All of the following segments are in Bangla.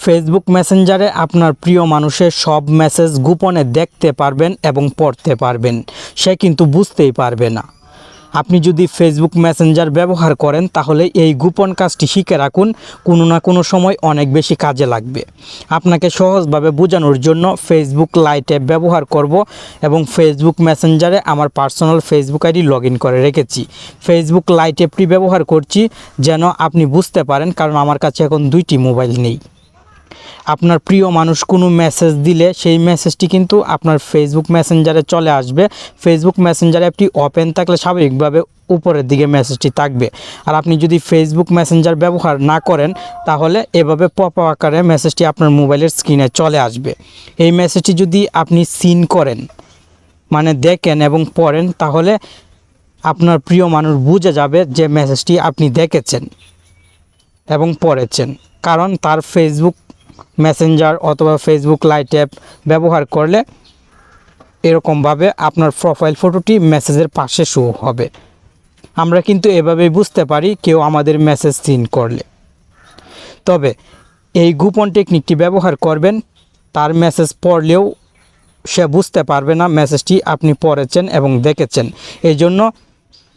ফেসবুক মেসেঞ্জারে আপনার প্রিয় মানুষের সব মেসেজ গোপনে দেখতে পারবেন এবং পড়তে পারবেন। সে কিন্তু বুঝতেই পারবে না। আপনি যদি ফেসবুক মেসেঞ্জার ব্যবহার করেন, তাহলে এই গোপন কাজটি শিখে রাখুন। কোনো না কোনো সময় অনেক বেশি কাজে লাগবে। আপনাকে সহজভাবে বোঝানোর জন্য ফেসবুক লাইট অ্যাপ ব্যবহার করব এবং ফেসবুক মেসেঞ্জারে আমার পার্সোনাল ফেসবুক আইডি লগ করে রেখেছি। ফেসবুক লাইট অ্যাপটি ব্যবহার করছি যেন আপনি বুঝতে পারেন, কারণ আমার কাছে এখন দুইটি মোবাইল নেই। আপনার প্রিয় মানুষ কোনো মেসেজ দিলে সেই মেসেজটি কিন্তু আপনার ফেসবুক মেসেঞ্জারে চলে আসবে। ফেসবুক মেসেঞ্জার অ্যাপটি ওপেন থাকলে স্বাভাবিকভাবে উপরের দিকে মেসেজটি থাকবে। আর আপনি যদি ফেসবুক মেসেঞ্জার ব্যবহার না করেন, তাহলে এভাবে পপ আকারে মেসেজটি আপনার মোবাইলের স্ক্রিনে চলে আসবে। এই মেসেজটি যদি আপনি সিন করেন মানে দেখেন এবং পড়েন, তাহলে আপনার প্রিয় মানুষ বুঝে যাবে যে মেসেজটি আপনি দেখেছেন এবং পড়েছেন। কারণ তার ফেসবুক মেসেঞ্জার অথবা ফেসবুক লাইট অ্যাপ ব্যবহার করলে এরকমভাবে আপনার প্রোফাইল ফটোটি মেসেজের পাশে শো হবে। আমরা কিন্তু এভাবেই বুঝতে পারি কেউ আমাদের মেসেজ সিন করলে। তবে এই গোপন টেকনিকটি ব্যবহার করবেন, তার মেসেজ পড়লেও সে বুঝতে পারবে না মেসেজটি আপনি পড়েছেন এবং দেখেছেন। এই জন্য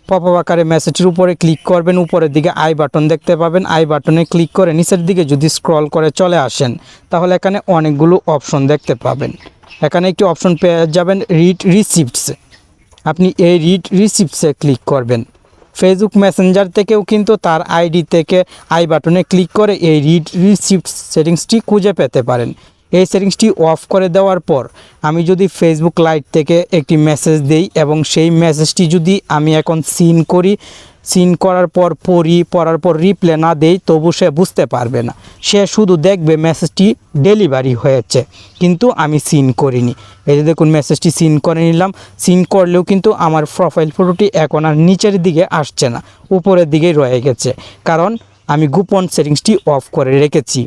পপ আকারে মেসেজের উপরে ক্লিক করবেন, উপরের দিকে আই বাটন দেখতে পাবেন। আই বাটনে ক্লিক করে নিচের দিকে যদি স্ক্রল করে চলে আসেন, তাহলে এখানে অনেকগুলো অপশন দেখতে পাবেন। এখানে একটি অপশন পেয়ে যাবেন রিড রিসিপ্টস আপনি এই রিড রিসিপ্টসে ক্লিক করবেন। ফেসবুক মেসেঞ্জার থেকেও কিন্তু তার আইডি থেকে আই বাটনে ক্লিক করে এই রিড রিসিপ্ট সেটিংসটি খুঁজে পেতে পারেন। এই সেটিংসটি অফ করে দেওয়ার পর আমি যদি ফেসবুক লাইট থেকে একটি মেসেজ দেই এবং সেই মেসেজটি যদি আমি এখন সিন করি সিন করার পর, পড়ি, পড়ার পর রিপ্লে না দেই, তবু সে বুঝতে পারবে না। সে শুধু দেখবে মেসেজটি ডেলিভারি হয়েছে, কিন্তু আমি সিন করিনি। এই যে দেখুন মেসেজটি সিন করে নিলাম। সিন করলেও কিন্তু আমার প্রোফাইল ফটোটি এখন আর নিচের দিকে আসছে না, উপরের দিকেই রয়ে গেছে। কারণ আমি গোপন সেটিংসটি অফ করে রেখেছি।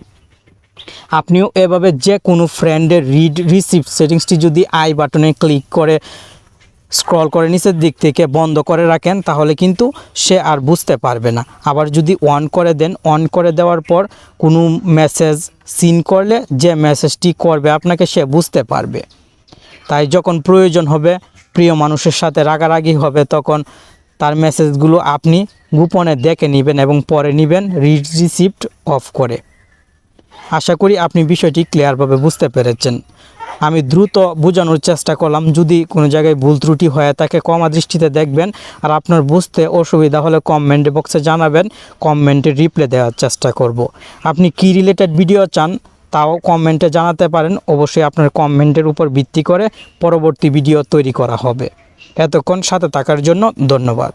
আপনিও এভাবে যে কোনো ফ্রেন্ডের রিড রিসিপ্ট সেটিংসটি যদি আই বাটনে ক্লিক করে স্ক্রল করে নিচের দিক থেকে বন্ধ করে রাখেন, তাহলে কিন্তু সে আর বুঝতে পারবে না। আবার যদি অন করে দেন অন করে দেওয়ার পর কোনো মেসেজ সিন করলে যে মেসেজটি করবে, আপনাকে সে বুঝতে পারবে। তাই যখন প্রয়োজন হবে, প্রিয় মানুষের সাথে রাগারাগি হবে, তখন তার মেসেজগুলো আপনি গোপনে দেখে নেবেন এবং পরে নেবেন রিড রিসিপ্ট অফ করে। আশা করি আপনি বিষয়টি ক্লিয়ারভাবে বুঝতে পেরেছেন। আমি দ্রুত বোঝানোর চেষ্টা করলাম, যদি কোনো জায়গায় ভুল ত্রুটি হয় তাকে কমা দৃষ্টিতে দেখবেন আর আপনার বুঝতে অসুবিধা হলে কমেন্ট বক্সে জানাবেন কমেন্টে রিপ্লে দেওয়ার চেষ্টা করব। আপনি কি রিলেটেড ভিডিও চান তাও কমেন্টে জানাতে পারেন, অবশ্যই আপনার কমেন্টের উপর ভিত্তি করে পরবর্তী ভিডিও তৈরি করা হবে। এতক্ষণ সাথে থাকার জন্য ধন্যবাদ।